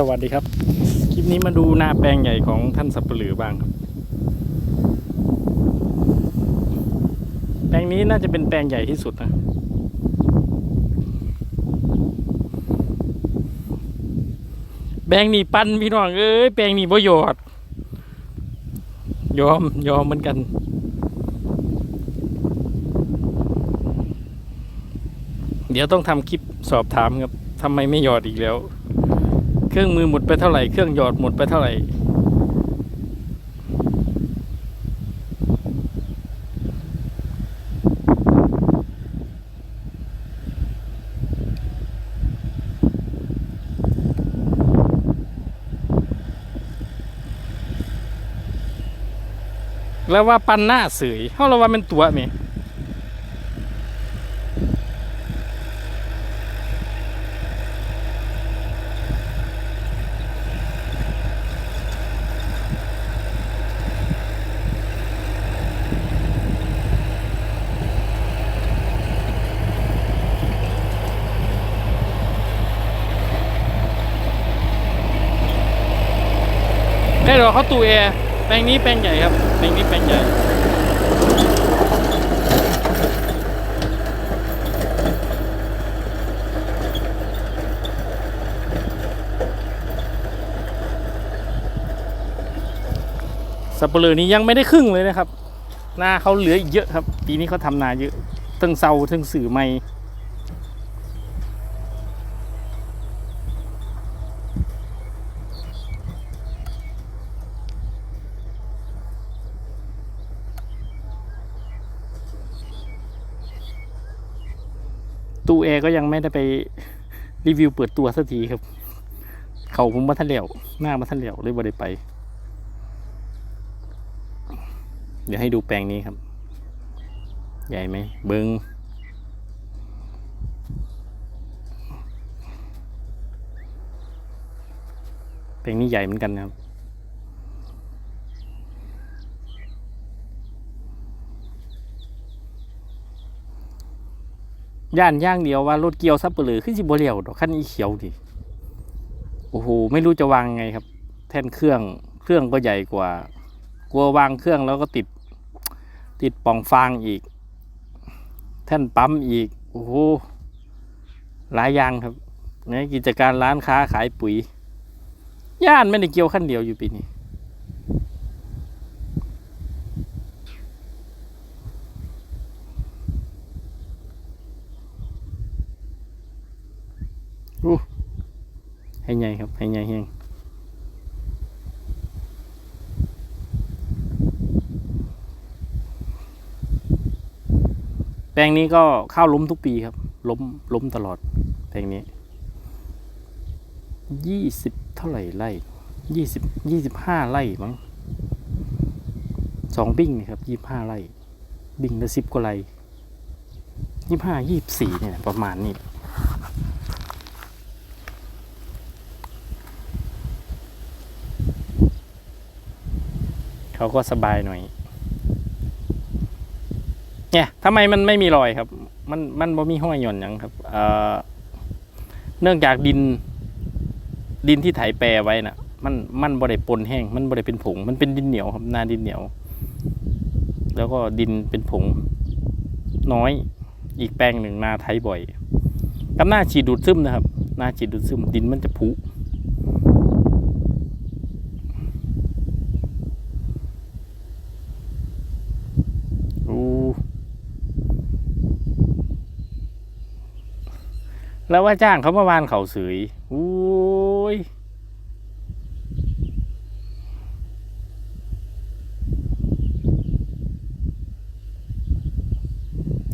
สวัสดีครับ คลิปนี้มาดูหน้าแปลงใหญ่ของท่านสับปะหลือบ้างครับ แปลงนี้น่าจะเป็นแปลงใหญ่ที่สุดนะ แปลงนี้ปั้นพี่น้องเอ้ยแปลงนี้บ่หยอดยอมยอมเหมือนกันเดี๋ยวต้องทำคลิปสอบถามครับทำไมไม่หยอดอีกแล้ว เครื่องมือหมดไปเท่าไหร่ เครื่องหยอดหมดไปเท่าไหร่ แล้วว่าปันหน้าเสยเขาเราว่าเป็นตัวเม ได้หรอเขาตูแอร์แปลงนี้แปลงใหญ่ครับแปลงนี้แปลงใหญ่สับปะเลอนี้ยังไม่ได้ครึ่งเลยนะครับ นาเขาเหลืออีกเยอะครับ ปีนี้เขาทำนาเยอะทั้งเซาทั้งสื่อไม่ ตู้แอร์ก็ยังไม่ได้ไปรีวิวเปิดตัวสักทีครับ เขาผมมาทันเหลวหน้ามาทันเหลวเลยบ่ได้ไป เดี๋ยวให้ดูแปลงนี้ครับ ใหญ่ไหมเบิงแปลงนี้ใหญ่เหมือนกันนะครับ ย่านย่างเดียวว่ารถเกียวซับเปลือขึ้นสิบ่เลียวดอกขั้นอีเขียวดิโอ้โหไม่รู้จะวางไงครับ แท่นเครื่องเครื่องก็ใหญ่กว่า กลัววางเครื่องแล้วก็ติด ติดป่องฟางอีก แท่นปั๊มอีกโอ้โหหลายอย่างครับในกิจการร้านค้าขายปุ๋ย ย่านไม่ได้เกี่ยวขั้นเดียวอยู่ปีนี้ ให้ใหญ่ครับ ให้ใหญ่แห้งแปลงนี้ก็ข้าวล้มทุกปีครับ ล้มล้มตลอด แปลงนี้ยี่สิบเท่าไหร่ไร่ยี่สิบยี่สิบห้าไร่มั้งสองบิ้งนี่ครับยี่ห้าไร่ บิ้งละสิบกว่าไร่ยี่ห้ายี่สี่เนี่ยประมาณนี้ เขาก็สบายหน่อย เนี่ยทำไมมันไม่มีรอยครับ มันมันบ่มีห้อยหย่อนหยังครับเอ่อเนื่องจากดิน ดินที่ไถแปรไว้น่ะ มันมันบ่ได้ปนแห้ง มันบ่ได้เป็นผง มันเป็นดินเหนียวครับนาดินเหนียว แล้วก็ดินเป็นผง น้อย อีกแปลงหนึ่งนาไถบ่อยกับหน้าฉีดดูดซึมนะครับหน้าฉีดดูดซึมดินมันจะผุ อู้ แล้วว่าจ้างเขามาวานเขาเสยอุ้ย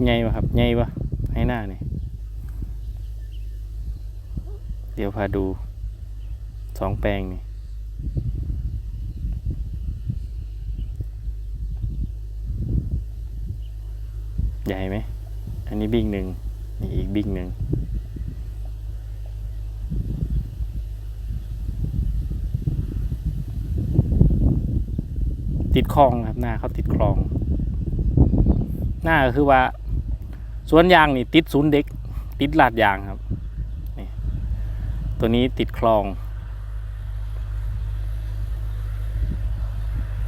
ไงวะครับไงวะให้หน้านี่เดี๋ยวพาดูสองแปลงนี่ใหญ่ไหม อันนี้บิ้งหนึ่งนี่อีกบิ้งหนึ่ง คลองครับหน้าเขาติดคลอง หน้าคือว่าสวนยางนี่ติดศูนย์เด็ก ติดลาดยางครับนี่ตัวนี้ติดคลอง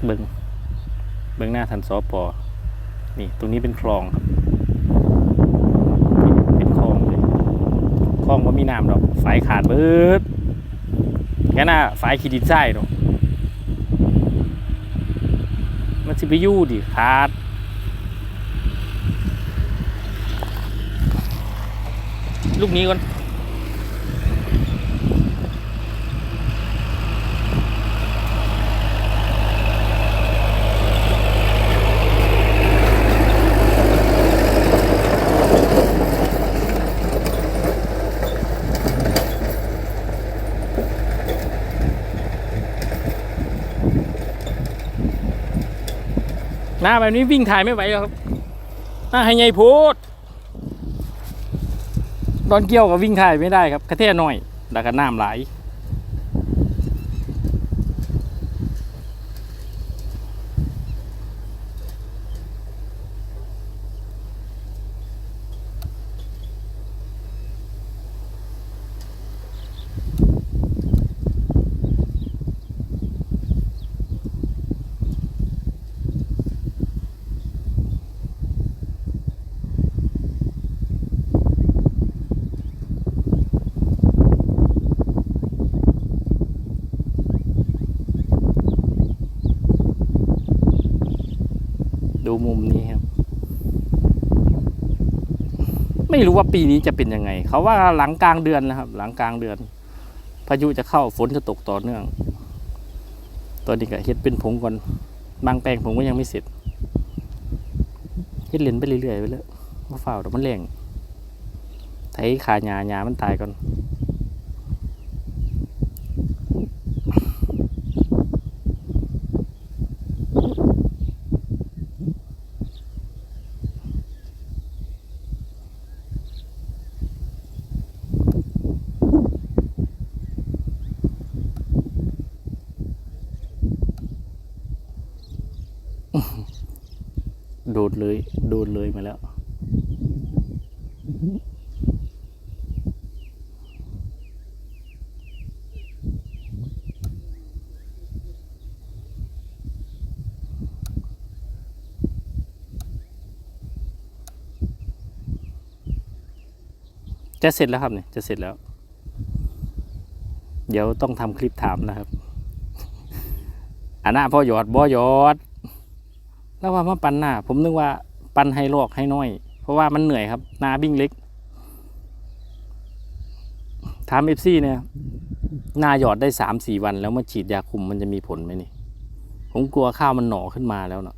เบิงเบิงหน้าทันสอปอนี่ตรงนี้เป็นคลองครับเป็นคลองเลยคลองว่ามีน้ำดอกสายขาดเบิดแค่น้าสายขีดินไส้ดอก มันสิไปอยู่ดิขาดลูกนี้ก่อน หน้าแบบนี้วิ่งถ่ายไม่ไหวแล้วครับหน้าให้ไงพูดตอนเกี่ยวกับวิ่งถ่ายไม่ได้ครับกระเทยหน่อยแล้วก็น้ำไหล ดูมุมนี้ครับ ไม่รู้ว่าปีนี้จะเป็นยังไง เขาว่าหลังกลางเดือนนะครับ หลังกลางเดือน พายุจะเข้าฝนจะตกต่อเนื่อง ตอนนี้ก็เฮ็ดเป็นผงก่อนบางแปลงผมก็ยังไม่เสร็จเฮ็ดเลนไปเรื่อยๆไปเลยว่าเฝ้าวเดี๋ยวมันแรงไถขาหญ้าหญ้ามันตายก่อน โดเลย โดดเลยมาแล้ว จะเสร็จแล้วครับเนี่ย จะเสร็จแล้ว เดี๋ยวต้องทำคลิปถามนะครับอันหน้าพ่อหยอดบ่หยอด แล้วว่ามาปันหน้า ผมนึกว่าปันให้ลอกให้น้อย เพราะว่ามันเหนื่อยครับ นาบิ้งเล็ก ถามเอฟซีเนี่ยนาหยอดได้สามสี่วันแล้วมาฉีดยาคุมมันจะมีผลไหมนี่ ผมกลัวข้าวมันหน่อขึ้นมาแล้วเนาะ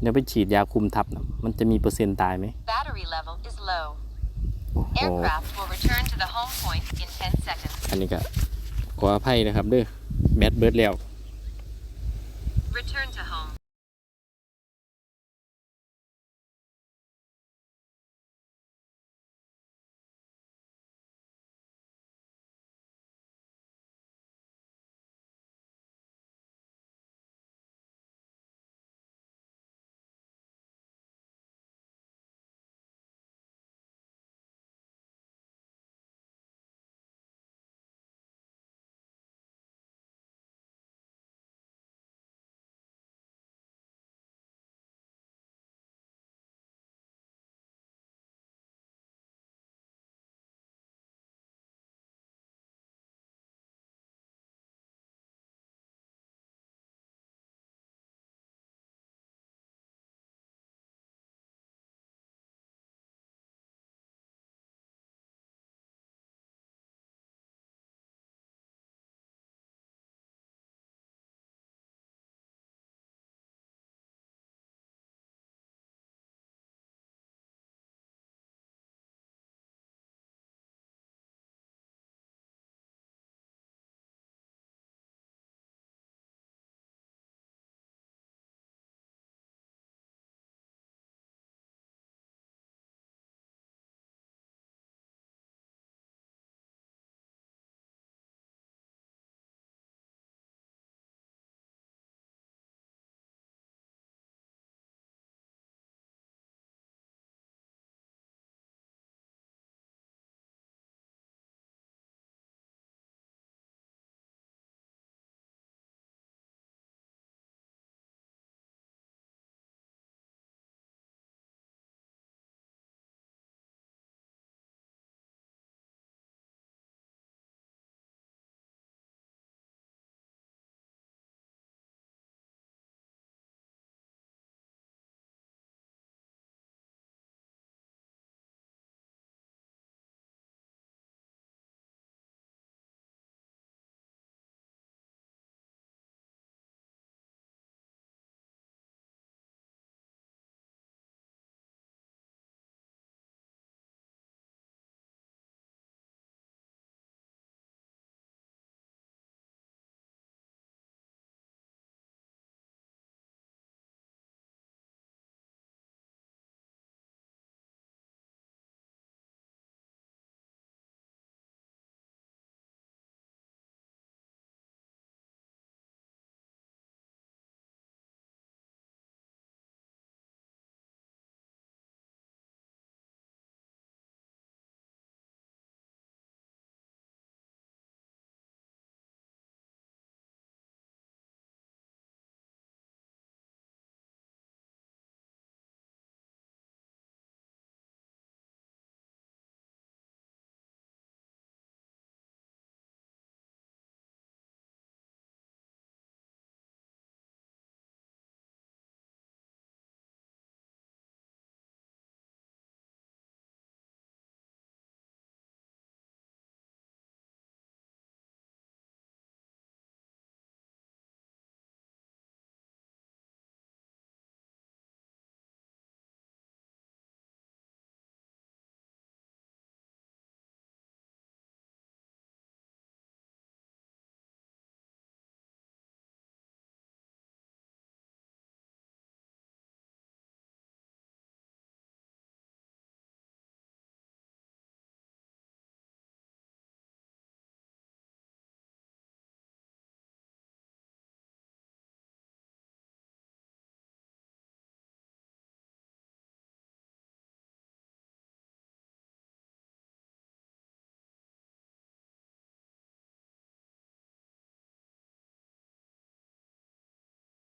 เดี๋ยวไปฉีดยาคุมทับนะมันจะมีเปอร์เซ็นต์ตายไหม Battery level is low. โอ้โห Aircraft will return to the home point in 10 seconds. อันนี้ก็ขออภัยนะครับเด้อแบตเบิร์ดแล้ว Return